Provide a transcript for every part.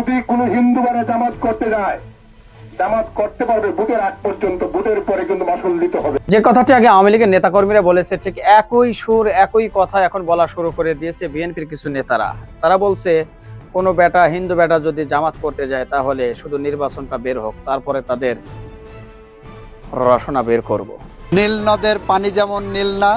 যদি কোনো হিন্দু মানে জামাত করতে যায় জামাত করতে পারবে বুথের আগ পর্যন্ত বুথের পরে কিন্তু মাসুল দিতে হবে যে কথাটি আগে আওয়ামী লীগের নেতাকর্মীরা বলেছে ঠিক একই সুর একই কথা এখন বলা শুরু করে দিয়েছে বিএনপির কিছু নেতারা তারা বলছে কোনো বেটা হিন্দু বেটা যদি জামাত করতে যায় তাহলে শুধু নির্বাচনটা বের হোক তারপরে তাদের রসনা বের করব। নীল নদের পানি যেমন নীল না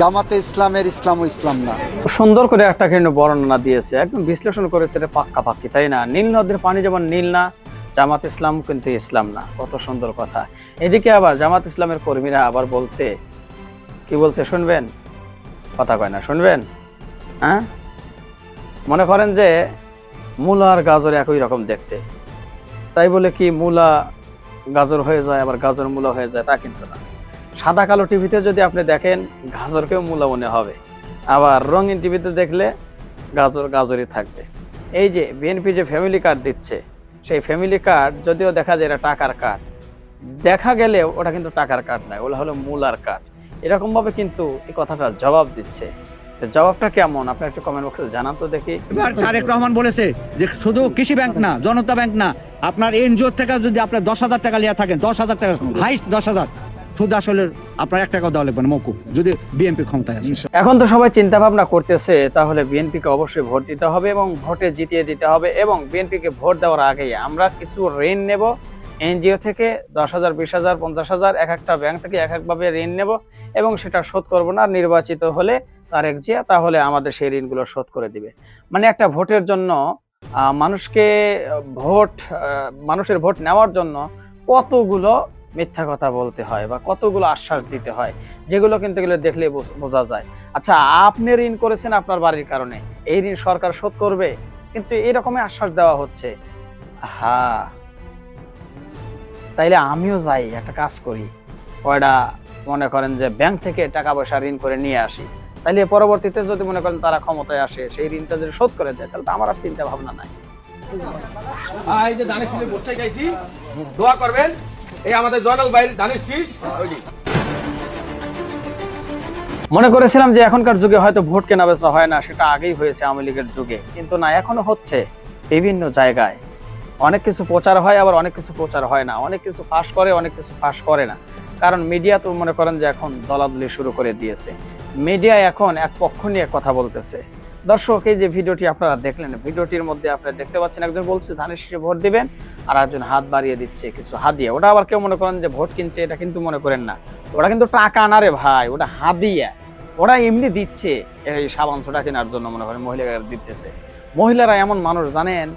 জামাতে ইসলামের ইসলাম ইসলাম না। সুন্দর করে একটা কিন্তু বর্ণনা দিয়েছে। একদম বিশ্লেষণ করেছে এটা পাক্কা পাক্কি তাই না? নীল নদের পানি যেমন নীল না, জামাত ইসলাম কিন্তু ইসলাম না। কত সুন্দর কথা। এদিকে আবার জামাত ইসলামের কর্মীরা আবার বলছে, কি বলছে শুনবেন? কথা কয় না, শুনবেন? হ্যাঁ? মনে করেন যে মূলা আর গাজর একই রকম দেখতে। তাই বলে কি মূলা গাজর হয়ে যায়, আবার গাজর মূলা হয়ে যায়, তা কিন্তু না। সাদা কালো টিভিতে যদি আপনি দেখেন, গাজরকেও মূলা মনে হবে। আবার রঙিন টিভিতে দেখলে গাজর গাজরই থাকবে। এই যে বিএনপি যে ফ্যামিলি কার্ড দিচ্ছে, সেই ফ্যামিলি কার্ড যদিও দেখা যায় এটা টাকার কার্ড দেখা গেলেও ওটা কিন্তু টাকার কার্ড নয় ওটা হলো মূলার কার্ড এরকমভাবে কিন্তু এই কথাটার জবাব দিচ্ছে। জবাবটা কেমন? আপনি একটু কমেন্ট বক্সে জানান তো দেখি। এবার তারেক রহমান বলেছে যে শুধু কৃষি ব্যাংক না, জনতা ব্যাংক না, আপনার এনজিও থেকে যদি আপনার দশ হাজার টাকা লিয়া থাকেন, দশ হাজার টাকা হাইস্ট দশ হাজার। সুদ আসলে আপনার এক টাকাও দেওয়া লাগবে না, মৌকুব। যদি বিএনপি ক্ষমতায় আসে। এখন তো সবাই চিন্তা ভাবনা করতেছে, তাহলে বিএনপিকে অবশ্যই ভোট দিতে হবে এবং ভোটে জিতিয়ে দিতে হবে এবং বিএনপিকে ভোট দেওয়ার আগেই আমরা কিছু ঋণ নেব। এনজিও থেকে দশ হাজার, বিশ হাজার, পঞ্চাশ হাজার, এক একটা ব্যাংক থেকে এক একভাবে ঋণ নেব এবং সেটা শোধ করব না, নির্বাচিত হলে তারেক জিয়া তাহলে আমাদের সেই ঋণগুলো শোধ করে দিবে। মানে একটা ভোটের জন্য মানুষকে ভোট মানুষের ভোট নেওয়ার জন্য কতগুলো মিথ্যা কথা বলতে হয় বা কতগুলো আশ্বাস দিতে হয়, যেগুলো কিন্তু এগুলো দেখলে বোঝা যায়। আচ্ছা আপনি ঋণ করেছেন আপনার বাড়ির কারণে, এই ঋণ সরকার শোধ করবে? কিন্তু এরকমই আশ্বাস দেওয়া হচ্ছে। হা তাইলে আমিও যাই, একটা কাজ করি। ওটা মনে করেন যে ব্যাংক থেকে টাকা পয়সা ঋণ করে নিয়ে আসি। তাইলে পরবর্তীতে যদি মনে করেন তারা ক্ষমতায় আসে, সেই ঋণটা যদি শোধ করে দেয়, তাহলে তো আমার আর চিন্তা ভাবনা নাই। যে দোয়া করবেন। এই আমাদের জয়নাল ভাইয়ের ধানের মনে করেছিলাম যে এখনকার যুগে হয়তো ভোট কেনা বেচা হয় না, সেটা আগেই হয়েছে আওয়ামী লীগের যুগে। কিন্তু না, এখনও হচ্ছে বিভিন্ন জায়গায়। অনেক কিছু প্রচার হয়, আবার অনেক কিছু প্রচার হয় না। অনেক কিছু ফাঁস করে, অনেক কিছু ফাঁস করে না। কারণ মিডিয়া তো মনে করেন যে এখন দলাদলি শুরু করে দিয়েছে। মিডিয়া এখন এক পক্ষ নিয়ে কথা বলতেছে। দর্শক, এই যে ভিডিওটি আপনারা দেখলেন, ভিডিওটির মধ্যে আপনারা দেখতে পাচ্ছেন, একজন বলছে, ধানের শীষে ভোট দিবেন আর একজন হাত বাড়িয়ে দিচ্ছে কিছু হাদিয়া। ওটা আবার কেউ মনে করেন যে ভোট কিনছে, এটা কিন্তু মনে করেন না। ওটা কিন্তু টাকা না রে ভাই, ওটা হাদিয়া। ওরা এমনি দিচ্ছে, এই সাবান সোটা কেনার জন্য মনে করেন, মহিলারা দিতেছে। মহিলারা এমন মানুষ, জানেন?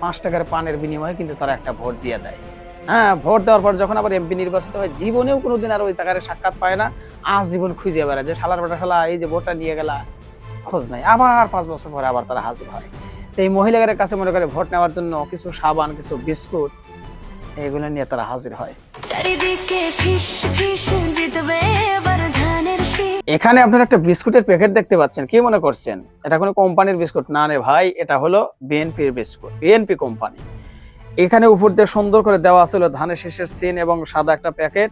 পাঁচ টাকার পানের বিনিময়ে কিন্তু তারা একটা ভোট দিয়ে দেয়। হ্যাঁ ভোট দেওয়ার পর যখন আবার এমপি নির্বাচিত হয়, জীবনেও কোনোদিন আর ওই টাকার সাক্ষাৎ পায় না। আজ জীবন খুঁজে বেড়ায় যে, শালার বেটা শালা, এই যে ভোটটা নিয়ে গেলা। খোঁজ নাই। আবার পাঁচ বছর পরে আবার তারা হাজির হয়। তো এই মহিলাদের কাছে মনে করে ভোট নেওয়ার জন্য কিছু সাবান কিছু বিস্কুট এগুলো নিয়ে তারা হাজির হয়। এখানে আপনারা একটা বিস্কুটের প্যাকেট দেখতে পাচ্ছেন। কি মনে করছেন? এটা কোনো কোম্পানির বিস্কুট? না রে ভাই এটা হলো বিএনপির বিস্কুট বিএনপি কোম্পানি। এখানে উপর দিয়ে সুন্দর করে দেওয়া ছিল ধানের শীষের সিন এবং সাদা একটা প্যাকেট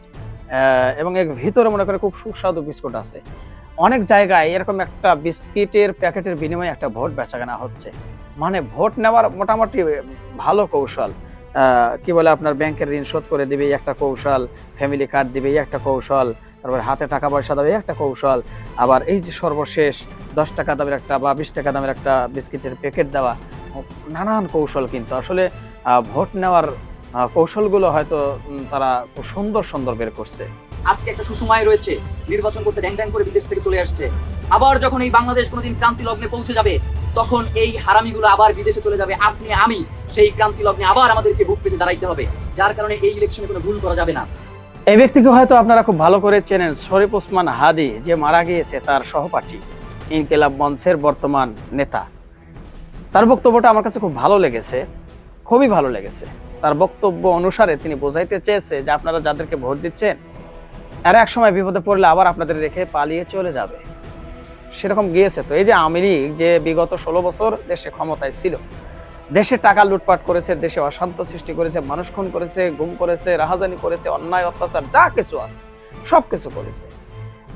এবং এর ভিতরে মনে করে খুব সুস্বাদু বিস্কুট আছে। অনেক জায়গায় এরকম একটা বিস্কিটের প্যাকেটের বিনিময়ে একটা ভোট বেচাকেনা হচ্ছে। মানে ভোট নেওয়ার মোটামুটি ভালো কৌশল। কি বলে আপনার ব্যাংকের ঋণ শোধ করে দিবে একটা কৌশল ফ্যামিলি কার্ড দিবে একটা কৌশল, তারপর হাতে টাকা পয়সা দেবে একটা কৌশল। আবার এই যে সর্বশেষ দশ টাকা দামের একটা বা বিশ টাকা দামের একটা বিস্কিটের প্যাকেট দেওয়া, নানান কৌশল কিন্তু। আসলে ভোট নেওয়ার কৌশলগুলো হয়তো তারা খুব সুন্দর সুন্দর বের করছে। আজকে একটা সুসময় রয়েছে। নির্বাচন করতে ড্যাং ড্যাং করে বিদেশ থেকে চলে আসছে। আবার যখন এই বাংলাদেশ কোনোদিন ক্রান্তি লগ্নে পৌঁছে যাবে, তখন এই হারামিগুলো আবার বিদেশে চলে যাবে। আপনি, আমি সেই ক্রান্তি লগ্নে আবার আমাদেরকে বুক পেতে দাঁড়াইতে হবে। যার কারণে এই ইলেকশনে কোনো ভুল করা যাবে না। এই ব্যক্তিকে হয়তো আপনারা খুব ভালো করে চেনেন, শরীফ ওসমান হাদি, যে মারা গিয়েছে তার সহপাঠী, ইনকেলাব মঞ্চের বর্তমান নেতা। তার বক্তব্যটা আমার কাছে খুব ভালো লেগেছে, খুবই ভালো লেগেছে। তার বক্তব্য অনুসারে তিনি বোঝাইতে চেয়েছে যে আপনারা যাদেরকে ভোট দিচ্ছেন আর এক সময় বিপদে পড়লে আবার আপনাদের রেখে পালিয়ে চলে যাবে। সেরকম গিয়েছে তো। এই যে আওয়ামী লীগ যে বিগত ষোলো বছর দেশে ক্ষমতায় ছিল, দেশে টাকা লুটপাট করেছে, দেশে অশান্ত সৃষ্টি করেছে, মানুষ খুন করেছে, গুম করেছে, রাহাজানি করেছে, অন্যায়, অত্যাচার, যা কিছু আছে, সব কিছু করেছে।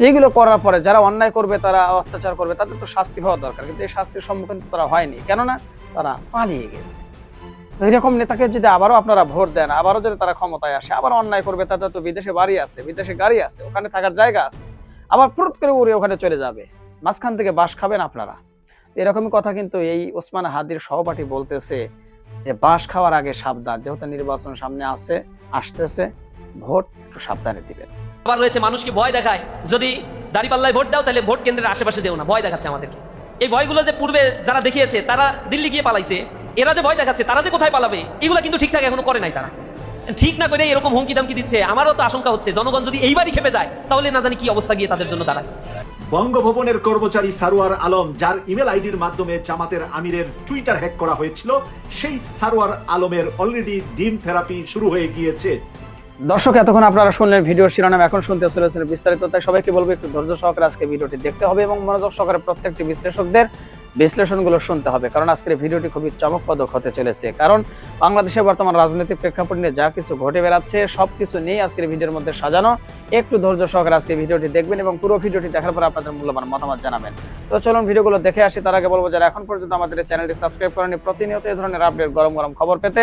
এইগুলো করার পরে যারা অন্যায় করবে, তারা অত্যাচার করবে, তাদের তো শাস্তি হওয়া দরকার। কিন্তু এই শাস্তির সম্মুখীন তারা হয়নি। কেননা তারা পালিয়ে গেছে। এরকম নেতাকে যদি আবারও আপনারা ভোট দেন, আবারও যদি তারা ক্ষমতায় আসে, আবার অন্যায় করবে তাদের তো বিদেশে বাড়ি আছে, বিদেশে গাড়ি আছে, ওখানে থাকার জায়গা আছে, আবার ফুরত করে উড়ে ওখানে চলে যাবে। মাঝখান থেকে বাস খাবেন আপনারা। এরকমই কথা কিন্তু এই ওসমান হাদির সহপাঠী বলতেছে যে, বাস খাওয়ার আগে সাবধান, যেহেতু নির্বাচন সামনে আছে, আসতেছে, ভোট সাবধানে দিবেন। আবার রয়েছে মানুষকে ভয় দেখায়? যদি দাঁড়িপাল্লায় ভোট দাও, তাহলে ভোট কেন্দ্রের আশেপাশে যেও না, ভয় দেখাচ্ছে আমাদেরকে। এই ভয়গুলো যে পূর্বে যারা দেখিয়েছে, তারা দিল্লি গিয়ে পালাইছে। এরা যে ভয় দেখাচ্ছে তারা যে কোথায় পালাবে এগুলো কিন্তু ঠিকঠাক এখনও করে নাই তারা। ঠিক না করে এরকম হুমকি দামকি দিচ্ছে আমারও তো আশঙ্কা হচ্ছে জনগণ যদি এইবারই খেপে যায় তাহলে না জানি কি অবস্থা গিয়ে তাদের জন্য দাঁড়ায়। বঙ্গভবনের কর্মচারী সারোয়ার আলম যার ইমেল আইডির মাধ্যমে জামাতের আমিরের টুইটার হ্যাক করা হয়েছিল সেই সারোয়ার আলমের অলরেডি ডিম থেরাপি শুরু হয়ে গিয়েছে। দর্শক এতক্ষণ আপনারা শুনলেন ভিডিওর শিরোনাম এখন শুনতে চলেছেন বিস্তারিত তাই সবাইকে বলব একটু ধৈর্য সহকারে আজকে ভিডিওটি দেখতে হবে এবং মনোযোগ সহকারে প্রত্যেকটি বিশ্লেষকদের বিশ্লেষণগুলো শুনতে হবে, কারণ আজকের ভিডিওটি খুবই চমকপ্রদক হতে চলেছে। কারণ বাংলাদেশের বর্তমান রাজনৈতিক প্রেক্ষাপট নিয়ে যা কিছু ঘটে বেড়াচ্ছে সব কিছু নিয়ে আজকের ভিডিওর মধ্যে সাজানো। একটু ধৈর্য সহকারে আজকে ভিডিওটি দেখবেন এবং পুরো ভিডিওটি দেখার পর আপনাদের মূল্যবান মতামত জানাবেন। তো চলুন ভিডিওগুলো দেখে আসি, তার আগে বলব যারা এখন পর্যন্ত আমাদের চ্যানেলটি সাবস্ক্রাইব করেনি প্রতিনিয়ত এই ধরনের আপডেট গরম গরম খবর পেতে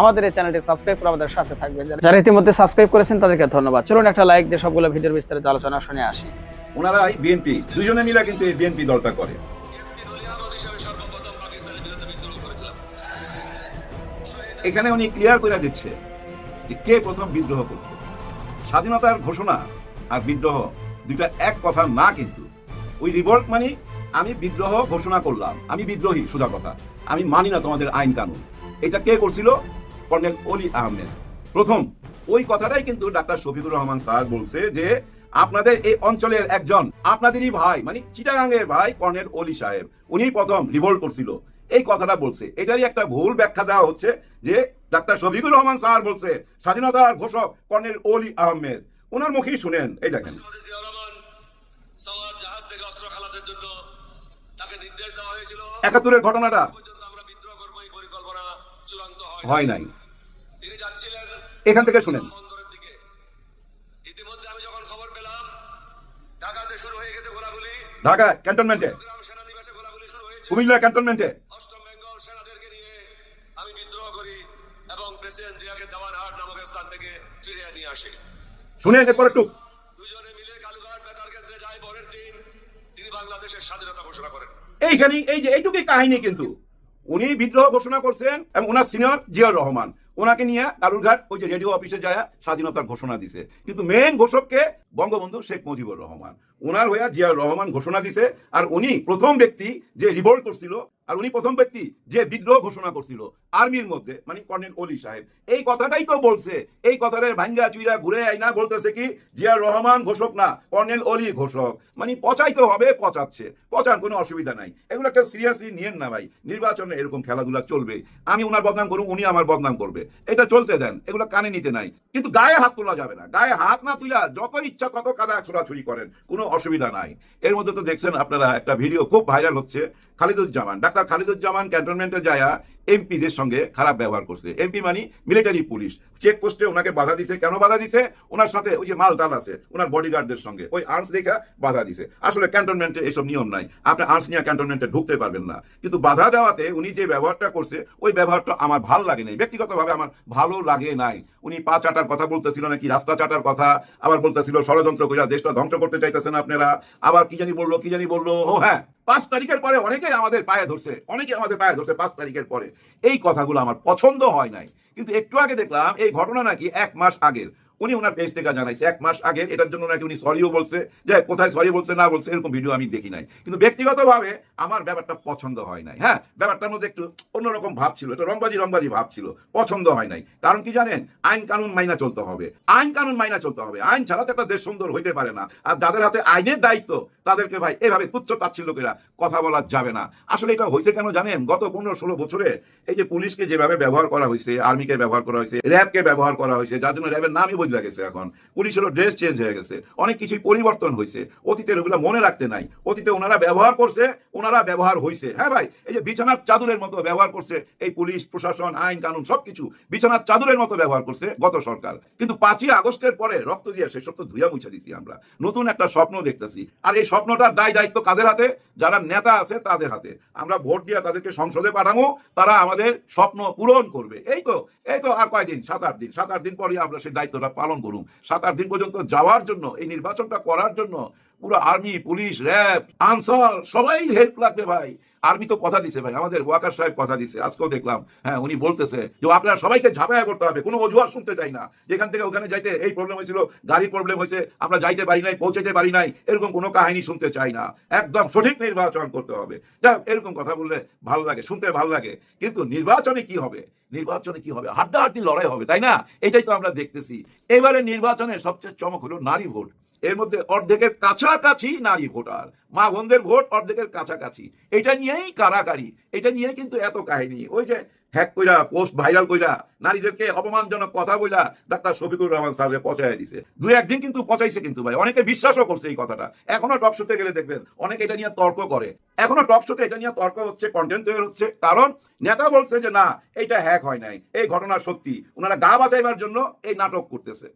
আমাদের এই চ্যানেলটি সাবস্ক্রাইব করে আমাদের সাথে থাকবেন। যারা ইতিমধ্যে সাবস্ক্রাইব করেছেন, তাদেরকে ধন্যবাদ। চলুন একটা লাইক দিয়ে সবগুলো ভিডিওর বিস্তারিত আলোচনা শুনে আসি। ওনারাই বিএনপি, দুজনে মিলে কিন্তু এই বিএনপি দলটা করে। এখানে উনি ক্লিয়ার করে দিচ্ছে যে কে প্রথম বিদ্রোহ করছে। স্বাধীনতার ঘোষণা আর বিদ্রোহ দুইটা এক কথা না কিন্তু। ওই রিভল্ট মানে আমি বিদ্রোহ ঘোষণা করলাম, আমি বিদ্রোহী, সোজা কথা। আমি মানি না তোমাদের আইন কানুন। এটা কে করছিল? কর্নেল অলি আহমেদ। প্রথম, ওই কথাটাই কিন্তু ডাক্তার শফিকুর রহমান স্যার বলছে যে, আপনাদের এই অঞ্চলের একজন, আপনাদেরই ভাই মানে চিটাগাঙ্গের ভাই কর্নেল অলি সাহেব উনি প্রথম রিভোল্ট করছিল। এই কথাটা বলছে। এটারই একটা ভুল ব্যাখ্যা দেওয়া হচ্ছে যে ডাক্তার শফিকুর রহমান স্যার বলছে স্বাধীনতার ঘোষক কর্নেল অলি আহমেদ। ওনার মুখেই শুনেন এই দেখেন। একাত্তরের ঘটনাটা? হয় নাই। এখান থেকে শুনেন। ইতিমধ্যে আমি যখন খবর পেলাম ঢাকাতে শুরু হয়ে গেছে গোলাগুলি ঢাকা ক্যান্টনমেন্টে? কুমিল্লা ক্যান্টনমেন্টে অষ্টম বেঙ্গল সেনাদেরকে নিয়ে আমি বিদ্রোহ করি এবং প্রেসিডেন্ট জিয়াকে দেওয়ানহাট নামক স্থান থেকে ফিরিয়ে নিয়ে আসি। শুনেন এরপর একটু দুজনে মিলে কালুঘাট বেতার কেন্দ্রে যায় পরের দিন তিনি বাংলাদেশের স্বাধীনতা ঘোষণা করেন। এইখানে এই যে এইটুকুই কাহিনী কিন্তু। উনি বিদ্রোহ ঘোষণা করছেন এবং ওনার সিনিয়র জিয়াউর রহমান। ওনাকে নিয়ে কালুরঘাট ওই যে রেডিও অফিসে যায় স্বাধীনতার ঘোষণা দিছে। কিন্তু মেন ঘোষককে বঙ্গবন্ধু শেখ মুজিবুর রহমান। ওনার হইয়া জিয়াউর রহমান ঘোষণা দিছে, আর উনি প্রথম ব্যক্তি যে রিভোল্ট করছিল, আর উনি প্রথম ব্যক্তি যে বিদ্রোহ ঘোষণা করছিল, আর্মির মধ্যে মানে কর্নেল অলি সাহেব। এই কথাটাই তো বলছে, এই কথাটার ভাঙ্গা চুইরা ঘুরে আইনা বলতেছে কি, জিয়াউর রহমান ঘোষক না, কর্নেল অলি ঘোষক। মানে পচাইতে হবে, পচাচ্ছে পচান কোনো অসুবিধা নাই। এগুলো কেউ সিরিয়াসলি নিয়েন না ভাই, নির্বাচনে এরকম খেলাধুলা চলবে আমি ওনার বদনাম করুন, উনি আমার বদনাম করবে। এটা চলতে দেন, এগুলো কানে নিতে নাই। কিন্তু গায়ে হাত তোলা যাবে না, গায়ে হাত না তুলা যত ইচ্ছা তত কাদা ছোড়াছুড়ি করেন, কোনো অসুবিধা নাই। এর মধ্যে তো দেখছেন আপনারা একটা ভিডিও খুব ভাইরাল হচ্ছে, খালিদুজ্জামান। ডাক্তার খালিদুজ্জামান ক্যান্টনমেন্টে যায়া এমপিদের সঙ্গে খারাপ ব্যবহার করছে। এমপি মানে মিলিটারি পুলিশ চেক পোস্টে ওনাকে বাধা দিছে। কেন বাধা দিছে? ওনার সাথে ওই যে মাল টাল আছে, ওনার বডিগার্ডদের সঙ্গে। ওই আর্মস দেখা বাধা দিছে। আসলে ক্যান্টনমেন্টে এসব নিয়ম নাই। আপনি আর্মস নিয়ে ক্যান্টনমেন্টে ঢুকতে পারবেন না। কিন্তু বাধা দেওয়াতে উনি যে ব্যবহারটা করছে, ওই ব্যবহারটা আমার ভালো লাগে নাই। ব্যক্তিগতভাবে আমার ভালো লাগে নাই। উনি পা চাটার কথা বলতেছিল নাকি রাস্তা চাটার কথা? আবার বলতেছিল, ষড়যন্ত্র কইরা দেশটা ধ্বংস করতে চাইতেছেন আপনারা। আবার কি জানি বলল, কি জানি বলল। ও হ্যাঁ পাঁচ তারিখের পরে অনেকেই আমাদের পায়ে ধরছে, অনেকে আমাদের পায়ে ধরছে পাঁচ তারিখের পরে। এই কথাগুলো আমার পছন্দ হয় নাই। কিন্তু একটু আগে দেখলাম, এই ঘটনা নাকি এক মাস আগের। উনি ওনার পেজ থেকে জানাইছে। এক মাস আগের এটার জন্য নাকি উনি সরিও বলছে, যে কোথায় সরি বলছে, না বলছে, এরকম ভিডিও আমি দেখি নাই। কিন্তু ব্যক্তিগতভাবে আমার ব্যাপারটা পছন্দ হয় নাই। হ্যাঁ ব্যাপারটার মধ্যে একটু অন্যরকম ভাব ছিল এটা রংবাজি রংবাজি ভাব ছিল, পছন্দ হয় নাই। কারণ কি জানেন? আইন কানুন মাইনা চলতে হবে। আইন কানুন মাইনা চলতে হবে। আইন ছাড়া তো একটা দেশ সুন্দর হইতে পারে না। আর যাদের হাতে আইনের দায়িত্ব, তাদেরকে ভাই এভাবে তুচ্ছ তাচ্ছিল লোকেরা কথা বলা যাবে না। আসলে এটা হয়েছে কেন জানেন? গত পনেরো ষোলো বছরে এই যে পুলিশকে যেভাবে ব্যবহার করা হয়েছে আর্মিকে ব্যবহার করা হয়েছে র্যাবকে ব্যবহার করা হয়েছে যার জন্য র্যাবের নামই বদলে বদলে গেছে এখন। পুলিশেরও ড্রেস চেঞ্জ হয়ে গেছে। অনেক কিছুই পরিবর্তন হয়েছে। অতীতের ওগুলো মনে রাখতে নাই। অতীতে ওনারা ব্যবহার করছে, ওনারা ব্যবহার হয়েছে হ্যাঁ ভাই, এই যে বিছানার চাদরের মতো ব্যবহার করছে, এই পুলিশ, প্রশাসন, আইন, কানুন সবকিছু বিছানার চাদরের মতো ব্যবহার করছে গত সরকার। কিন্তু পাঁচই আগস্টের পরে রক্ত দিয়ে সেসব তো ধুইয়া মুছে দিছি আমরা। নতুন একটা স্বপ্ন দেখতেছি। আর এই স্বপ্নটার দায় দায়িত্ব কাদের হাতে? যারা নেতা আছে তাদের হাতে। আমরা ভোট দিয়ে তাদেরকে সংসদে পাঠাবো তারা আমাদের স্বপ্ন পূরণ করবে। এই তো এই তো আর কয়দিন? সাত আট দিন। সাত আট দিন পরে আমরা সেই দায়িত্বটা পালন করুন। সাত আট দিন পর্যন্ত যাওয়ার জন্য এই নির্বাচনটা করার জন্য পুরো আর্মি, পুলিশ, র্যাব, আনসার, সবাই হেল্প লাগবে ভাই। আর্মি তো কথা দিছে ভাই, আমাদের ওয়াকার সাহেব কথা দিছে, আজকেও দেখলাম। হ্যাঁ উনি বলতেছে যে আপনারা সবাইকে ঝাঁপায়া করতে হবে, কোনো অজুহাত শুনতে চাই না। যেখান থেকে ওখানে যাইতে এই প্রবলেম হয়েছিল, গাড়ির প্রবলেম হয়েছে, আমরা যাইতে পারি নাই পৌঁছাতে পারি নাই, এরকম কোনো কাহিনী শুনতে চাই না। একদম সঠিক নির্বাচন করতে হবে। যাক, এরকম কথা বললে ভালো লাগে, শুনতে ভালো লাগে। কিন্তু নির্বাচনে কি হবে? নির্বাচনে কি হবে? হাড্ডাহাড্ডি লড়াই হবে, তাই না? এটাই তো আমরা দেখতেছি। এবারে নির্বাচনে সবচেয়ে চমক হলো নারী ভোট। এর মধ্যে অর্ধেকের কাছাকাছি নারী ভোটার। মা বোনদের ভোট অর্ধেকের কাছাকাছি। এটা নিয়েই কারাকারি এটা নিয়ে কিন্তু এত কাহিনী। ওই যে হ্যাক কইরা, পোস্ট ভাইরাল কইরা, নারীদেরকে অপমানজনক কথা বইলা ডাক্তার শফিকুর রহমান স্যারকে পচাই দিছে। দুই একদিন কিন্তু পচাইছে কিন্তু ভাই। অনেকে বিশ্বাসও করছে এই কথাটা। এখনও টক শোতে গেলে দেখবেন, অনেকে এটা নিয়ে তর্ক করে। এখনও টক শোতে এটা নিয়ে তর্ক হচ্ছে কন্টেন্ট তৈরি হচ্ছে। কারণ নেতা বলছে যে, না এটা হ্যাক হয় নাই। এই ঘটনা সত্যি। ওনারা গা বাঁচাইবার জন্য এই নাটক করতেছে।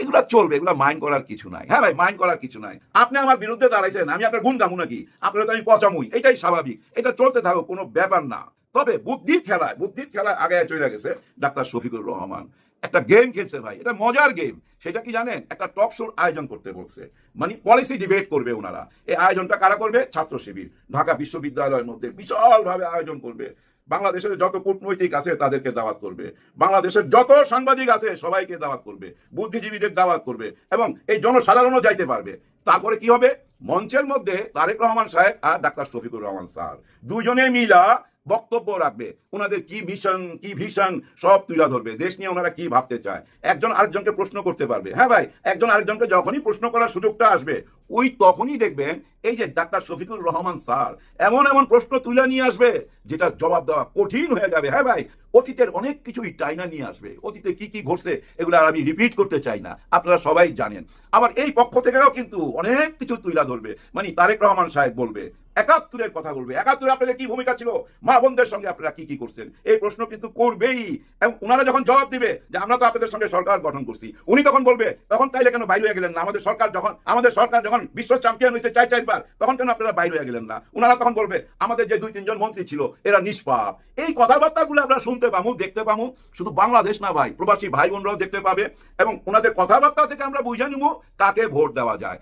এগুলা চলবে, এগুলা করার কিছু নাই। হ্যাঁ ভাই করার কিছু নাই। আপনি আমার বিরুদ্ধে দাঁড়াইছেন, আমি আপনার গুণ গামু নাকি? আপনার তো আমি পচামুই, এটাই স্বাভাবিক। এটা চলতে থাকুক, কোনো ব্যাপার না। তবে বুদ্ধির খেলায় বুদ্ধির খেলায় আগে চলে গেছে ডাক্তার শফিকুর রহমান। একটা গেম খেলছে ভাই, এটা মজার গেম সেটা কি জানেন? একটা টক শোর আয়োজন করতে বলছে। মানে পলিসি ডিবেট করবে ওনারা। এই আয়োজনটা কারা করবে? ছাত্র শিবির। ঢাকা বিশ্ববিদ্যালয়ের মধ্যে বিশালভাবে আয়োজন করবে। বাংলাদেশের যত কূটনৈতিক আছে তাদেরকে দাওয়াত করবে। বাংলাদেশের যত সাংবাদিক আছে সবাইকে দাওয়াত করবে, বুদ্ধিজীবীদের দাওয়াত করবে এবং এই জনসাধারণও যাইতে পারবে। তারপরে কি হবে? মঞ্চের মধ্যে তারেক রহমান সাহেব আর ডাক্তার শফিকুর রহমান স্যার। দুজনে মিলা বক্তব্য রাখবে। ওনাদের কি মিশন কি ভিশন সব তুলে ধরবে। দেশ নিয়ে ওনারা কি ভাবতে চায়? একজন আরেকজনকে প্রশ্ন করতে পারবে। হ্যাঁ ভাই, একজন আরেকজনকে যখনই প্রশ্ন করার সুযোগটা আসবে, ওই তখনই দেখবেন এই যে ডাক্তার শফিকুর রহমান স্যার এমন এমন প্রশ্ন তুলে নিয়ে আসবে, যেটার জবাব দেওয়া কঠিন হয়ে যাবে। হ্যাঁ ভাই, অতীতের অনেক কিছুই টাইনা নিয়ে আসবে। অতীতে কি কি ঘটছে এগুলো আর আমি রিপিট করতে চাই না। আপনারা সবাই জানেন। আবার এই পক্ষ থেকেও কিন্তু অনেক কিছু তুলে ধরবে। মানে তারেক রহমান সাহেব বলবে একাত্তরের কথা বলবে। একাত্তরে আপনাদের কি ভূমিকা ছিল? মা বোনদের সঙ্গে আপনারা কি কি করছেন? এই প্রশ্ন কিন্তু করবেই। এবং ওনারা যখন জবাব দিবে যে আমরা তো আপনাদের সঙ্গে সরকার গঠন করছি, উনি তখন বলবে, তখন তাইলে কেন বাইরে হয়ে গেলেন না? আমাদের সরকার যখন, আমাদের সরকার যখন বিশ্ব চ্যাম্পিয়ন হয়েছে চার, চারবার, তখন কেন আপনারা বাইরে হয়ে গেলেন না? ওনারা তখন বলবে, আমাদের যে দুই, তিনজন মন্ত্রী ছিল, এরা নিষ্পাপ। এই কথাবার্তাগুলো আমরা শুনতে পাবো, দেখতে পাবো। শুধু বাংলাদেশ না ভাই, প্রবাসী ভাই বোনরাও দেখতে পাবে। এবং ওনাদের কথাবার্তা থেকে আমরা বুঝে নিব কাকে ভোট দেওয়া যায়।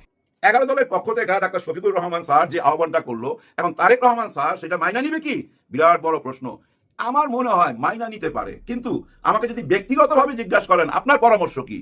এগারো দলের পক্ষ থেকে ডাক্তার শফিকুর রহমান স্যার যে আহ্বানটা করল, এখন তারেক রহমান স্যার সেটা মাইনা নিবে কি? বিরাট বড় প্রশ্ন। আমার মনে হয় মাইনা নিতে পারে, কিন্তু আমাকে যদি ব্যক্তিগতভাবে জিজ্ঞাসা করেন, আপনার পরামর্শ কি?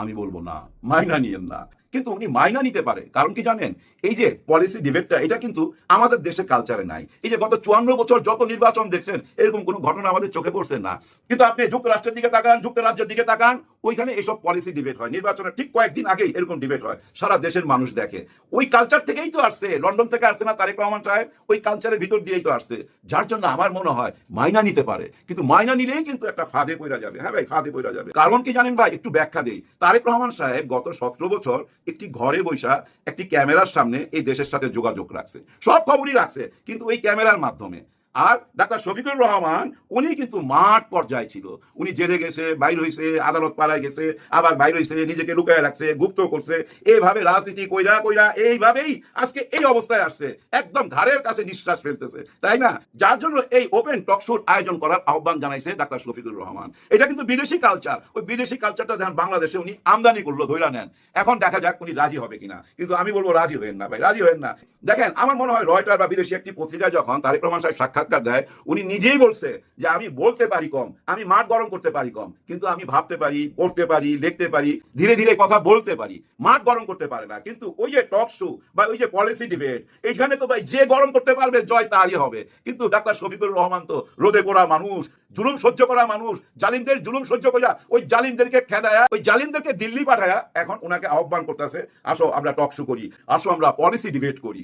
আমি বলব না, মাইনা নিয়েন না। কিন্তু উনি মাইনা নিতে পারে। কারণ কি জানেন? এই যে পলিসি ডিবেটটা এটা কিন্তু আমাদের দেশে কালচারে নাই। এই যে গত চুয়ান্ন বছর যত নির্বাচন দেখছেন, এরকম কোনো ঘটনা আমাদের চোখে পড়ছে না। কিন্তু আপনি যুক্তরাষ্ট্রের দিকে তাকান, যুক্তরাজ্যের দিকে তাকান, ওইখানে এসব পলিসি ডিবেট হয়। নির্বাচনের ঠিক কয়েকদিন আগেই এরকম ডিবেট হয়। সারা দেশের মানুষ দেখে। ওই কালচার থেকেই তো আসছে। লন্ডন থেকে আসছে না তারেক রহমান সাহেব, ওই কালচারের ভিতর দিয়েই তো আসছে। যার জন্য আমার মনে হয় মাইনা নিতে পারে। কিন্তু মাইনা নিলেই কিন্তু একটা ফাঁদে পড়া যাবে। হ্যাঁ ভাই, ফাঁদে পড়া যাবে। কারণ কি জানেন ভাই? একটু ব্যাখ্যা দেই। তারেক রহমান সাহেব গত সতেরো বছর একটি ঘরে বৈশা একটি ক্যামেরার সামনে এই দেশের সাথে যোগাযোগ রাখছে। সব খবরই রাখছে, কিন্তু ওই ক্যামেরার মাধ্যমে। আর ডাক্তার শফিকুর রহমান, উনি কিন্তু মাঠ পর্যায়ে ছিল। উনি জেলে গেছে, বাইর হয়েছে আদালত পাড়ায় গেছে, আবার বাইর হয়েছে নিজেকে লুকায় রাখছে, গুপ্ত করছে। এইভাবে রাজনীতি কইরা কইরা এইভাবেই আজকে এই অবস্থায় আসছে। একদম ঘাড়ের কাছে নিঃশ্বাস ফেলতেছে, তাই না? যার জন্য এই ওপেন টকশোর আয়োজন করার আহ্বান জানাইছে ডাক্তার শফিকুর রহমান। এটা কিন্তু বিদেশি কালচার। ওই বিদেশি কালচারটা দেখেন, বাংলাদেশে উনি আমদানি করল ধৈরা নেন। এখন দেখা যাক উনি রাজি হবে কিনা। কিন্তু আমি বলব রাজি হবেন না ভাই, রাজি হবেন না। দেখেন, আমার মনে হয় রয়টার বা বিদেশি একটি পত্রিকা যখন তারেক রহমান সাহেব সাক্ষাৎকার দেয়, উনি নিজেই বলছে যে আমি বলতে পারি কম, আমি মাঠ গরম করতে পারি কম, কিন্তু আমি ভাবতে পারি, পড়তে পারি, লিখতে পারি, ধীরে ধীরে কথা বলতে পারি, মাঠ গরম করতে পারে না। কিন্তু ওই যে টক শো বা ওই যে পলিসি ডিবেট এইখানে তো ভাই যে গরম করতে পারবে, জয় তারই হবে। কিন্তু ডাক্তার শফিকুর রহমান তো রোদে পোড়া মানুষ, জুলুম সহ্য করা মানুষ, জালিমদের জুলুম সহ্য করা ওই জালিমদেরকে খেদায়া, ওই জালিমদেরকে দিল্লি পাঠায়া এখন ওনাকে আহ্বান করতেছে, আসো আমরা টক শো করি, আসো আমরা পলিসি ডিবেট করি।